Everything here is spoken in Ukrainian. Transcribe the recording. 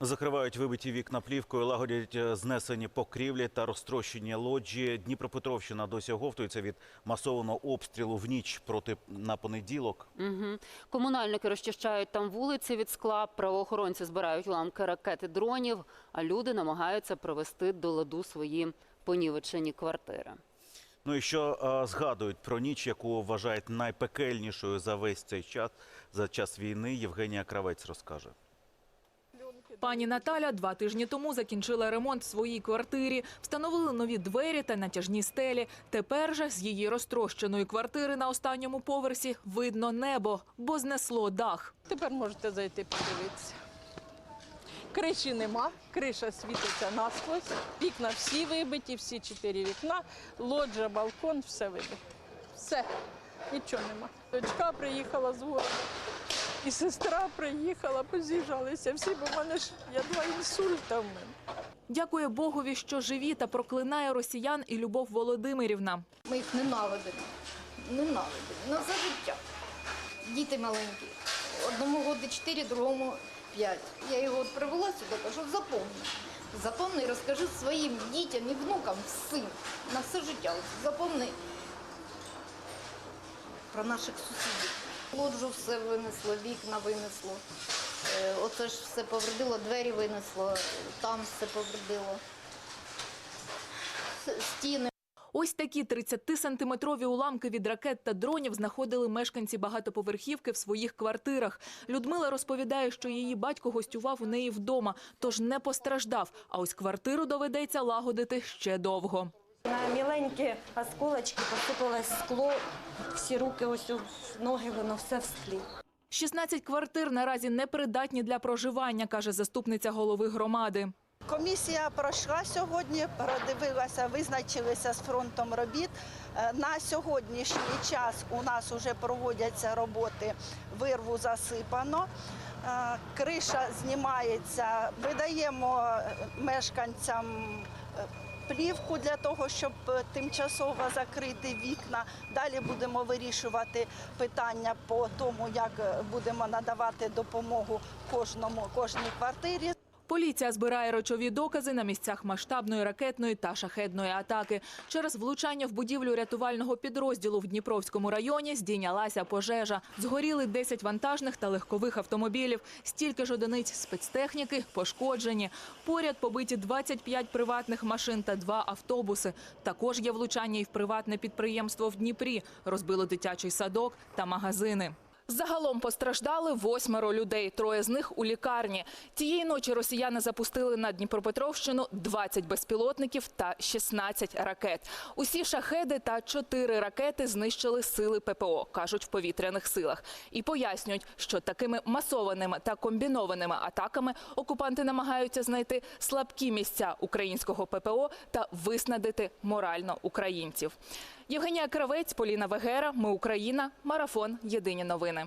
Закривають вибиті вікна плівкою, лагодять е, знесені покрівлі та розтрощені лоджії. Дніпропетровщина досі оговтується від масованого обстрілу в ніч проти на понеділок. Угу. Комунальники розчищають там вулиці від скла, правоохоронці збирають уламки ракет і дронів, а люди намагаються привести до ладу свої понівечені квартири. Ну і що е, згадують про ніч, яку вважають найпекельнішою за весь цей час за час війни. Євгенія Кравець розкаже. Пані Наталя два тижні тому закінчила ремонт в своїй квартирі, встановили нові двері та натяжні стелі. Тепер же з її розтрощеної квартири на останньому поверсі видно небо, бо знесло дах. Тепер можете зайти подивитися. Криші нема, криша світиться насквозь, вікна всі вибиті, всі чотири вікна, лоджа, балкон, все вибито. Все, нічого нема. Дочка приїхала з городу, і сестра приїхала, поз'їжджалися всі, бо в мене ж я два інсульта в мене. Дякує Богові, що живі та проклинає росіян і Любов Володимирівна. Ми їх ненавидимо. Ненавидимо. На все життя. Діти маленькі. Одному годи 4, другому 5. Я його от привела сюди, кажу, запомни. Запомни і розкажи своїм дітям і внукам всім на все життя. От Запомни про наших сусідів. Лоджу все винесло, вікна винесло. Е, Оце ж все повредило, двері винесло, там все повредило. Стіни. Ось такі 30-сантиметрові уламки від ракет та дронів знаходили мешканці багатоповерхівки в своїх квартирах. Людмила розповідає, що її батько гостював у неї вдома, тож не постраждав. А ось квартиру доведеться лагодити ще довго. Міленькі осколочки посипалось скло, всі руки, ось ноги, воно все в склі. 16 квартир наразі непридатні для проживання, каже заступниця голови громади. Комісія пройшла сьогодні, передивилася, визначилися з фронтом робіт. Е, На сьогоднішній час у нас вже проводяться роботи, вирву засипано, е, криша знімається, видаємо е, мешканцям плівку для того, щоб е, тимчасово закрити вікна. Далі будемо вирішувати питання по тому, як е, будемо надавати допомогу кожному кожній квартирі. Поліція збирає речові докази на місцях масштабної ракетної та шахедної атаки. Через влучання в будівлю рятувального підрозділу в Дніпровському районі здійнялася пожежа. Згоріли 10 вантажних та легкових автомобілів. Стільки ж одиниць спецтехніки пошкоджені. Поряд побиті 25 приватних машин та два автобуси. Також є влучання і в приватне підприємство в Дніпрі. Розбило дитячий садок та магазини. Загалом постраждали восьмеро людей. Троє з них у лікарні. Цієї ночі росіяни запустили на Дніпропетровщину 20 безпілотників та 16 ракет. Усі шахеди та 4 ракети знищили сили ППО, кажуть в повітряних силах. І пояснюють, що такими масованими та комбінованими атаками окупанти намагаються знайти слабкі місця українського ППО та виснадити морально українців. Євгенія Кравець, Поліна Вегера. Ми Україна. Марафон. Єдині новини.